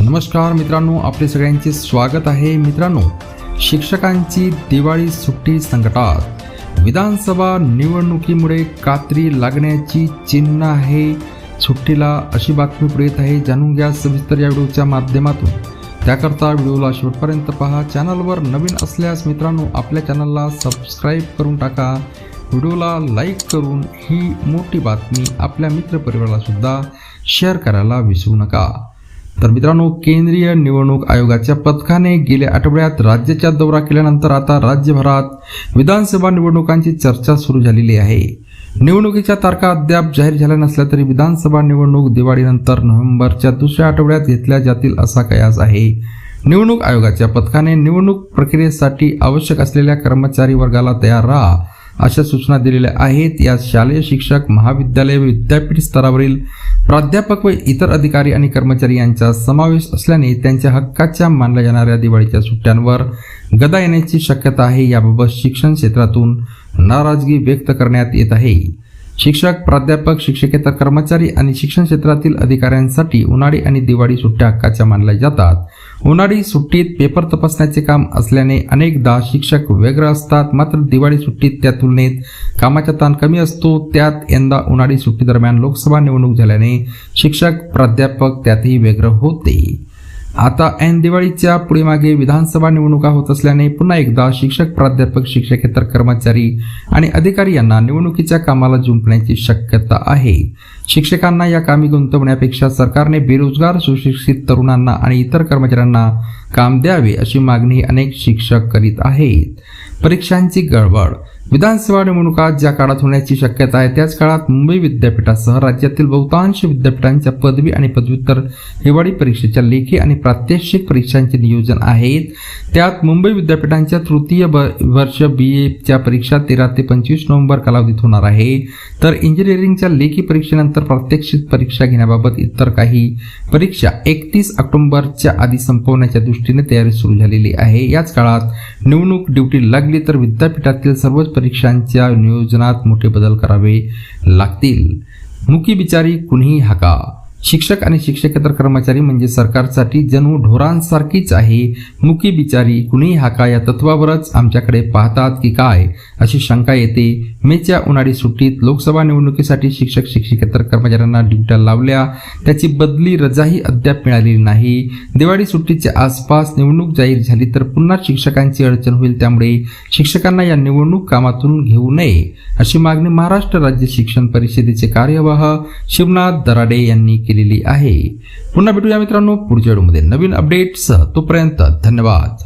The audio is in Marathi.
नमस्कार मित्रांनो आपले सगळ्यांचे स्वागत आहे. मित्रांनो शिक्षकांची दिवाळी सुट्टी संकटात. विधानसभा निवडणुकीमुळे कात्री लागण्याची चिन्ह आहे. सुट्टीला अशी बातमी पुढे येत आहे जाणून घ्या सविस्तर या व्हिडिओच्या माध्यमातून. त्याकरता व्हिडिओला शेवटपर्यंत पहा. चॅनलवर नवीन असल्यास मित्रांनो आपल्या चॅनलला सबस्क्राईब करून टाका. व्हिडिओला लाईक करून ही मोठी बातमी आपल्या मित्रपरिवारालासुद्धा शेअर करायला विसरू नका. तर मित्रांनो केंद्रीय निवडणूक आयोगाच्या पथकाने गेल्या आठवड्यात राज्याचा दौरा केल्यानंतर आता राज्यभरात विधानसभा निवडणुकांची चर्चा सुरू झालेली आहे. निवडणुकीच्या तारखा अद्याप जाहीर झाल्या नसल्या तरी विधानसभा निवडणूक दिवाळीनंतर नोव्हेंबरच्या दुसऱ्या आठवड्यात घेतल्या जातील असा कयास आहे. निवडणूक आयोगाच्या पथकाने निवडणूक प्रक्रियेसाठी आवश्यक असलेल्या कर्मचारी वर्गाला तयार राहा. अशा सूचना दिलेल्या आहेत. यात शालेय शिक्षक महाविद्यालय व विद्यापीठ स्तरावरील प्राध्यापक व इतर अधिकारी आणि कर्मचारी यांचा समावेश असल्याने त्यांच्या हक्काच्या मानल्या जाणाऱ्या दिवाळीच्या सुट्ट्यांवर गदा येण्याची शक्यता आहे. याबाबत शिक्षण क्षेत्रातून नाराजगी व्यक्त करण्यात येत आहे. शिक्षक प्राध्यापक शिक्षकेतर कर्मचारी आणि शिक्षण क्षेत्रातील अधिकाऱ्यांसाठी उन्हाळी आणि दिवाळी सुट्ट्या हक्काच्या मानल्या जातात. उन्हाळी सुट्टीत पेपर तपासण्याचे काम असल्याने अनेकदा शिक्षक वेगळं असतात. मात्र दिवाळी सुट्टीत त्या तुलनेत कामाचा ताण कमी असतो. त्यात यंदा उन्हाळी सुट्टीदरम्यान लोकसभा निवडणूक झाल्याने शिक्षक प्राध्यापक त्यातही व्यग्र होते. आता ऐन दिवाळीच्या पुढे मागे विधानसभा निवडणुका होत असल्याने पुन्हा एकदा शिक्षक प्राध्यापक शिक्षकेतर कर्मचारी आणि अधिकारी यांना निवडणुकीच्या कामाला जुंपण्याची शक्यता आहे. शिक्षकांना या कामी गुंतवण्यापेक्षा सरकारने बेरोजगार सुशिक्षित तरुणांना आणि इतर कर्मचाऱ्यांना काम द्यावे अशी मागणी अनेक शिक्षक करीत आहेत. परीक्षांची गडबड विधानसभा निवडणुका ज्या काळात होण्याची शक्यता आहे त्याच काळात मुंबई विद्यापीठासह राज्यातील बहुतांश विद्यापीठांच्या पदवी आणि पदव्युत्तर हिवाळी परीक्षेच्या लेखी आणि प्रात्यक्षिक परीक्षांचे नियोजन आहेत त्यात मुंबई विद्यापीठांच्या तृतीय ब- वर्ष बी एच्या परीक्षा तेरा ते पंचवीस नोव्हेंबर कालावधीत होणार आहे. तर इंजिनिअरिंगच्या लेखी परीक्षेनंतर प्रात्यक्षिक परीक्षा घेण्याबाबत इतर काही परीक्षा एकतीस ऑक्टोबरच्या आधी संपवण्याच्या दृष्टीने तयारी सुरू झालेली आहे. याच काळात निवडणूक ड्युटी लागली तर विद्यापीठातील सर्वच परीक्षांच्या नियोजनात मोठे बदल करावे लागतील. मुकी बिचारी कुणीही हाका. शिक्षक आणि शिक्षकेतर कर्मचारी म्हणजे सरकारसाठी जणू ढोरांसारखीच आहे. मुकी बिचारी कुणीही हाका या तत्वावरच आमच्याकडे पाहतात की काय? अशी शंका येते. मेच्या उन्हाळी सुट्टीत लोकसभा निवडणुकीसाठी शिक्षक शिक्षकेतर कर्मचाऱ्यांना ड्युट्या लावल्या. त्याची बदली रजाही अद्याप मिळालेली नाही. दिवाळी सुट्टीच्या आसपास निवडणूक जाहीर झाली तर पुन्हा शिक्षकांची अडचण होईल त्यामुळे शिक्षकांना या निवडणूक कामातून घेऊ नये अशी मागणी महाराष्ट्र राज्य शिक्षण परिषदेचे कार्यवाह शिवनाथ दराडे यांनी केलेली आहे. पुन्हा भेटूया मित्रांनो पुढच्या व्हिडिओमध्ये. नवीन अपडेट्स तोपर्यंत धन्यवाद.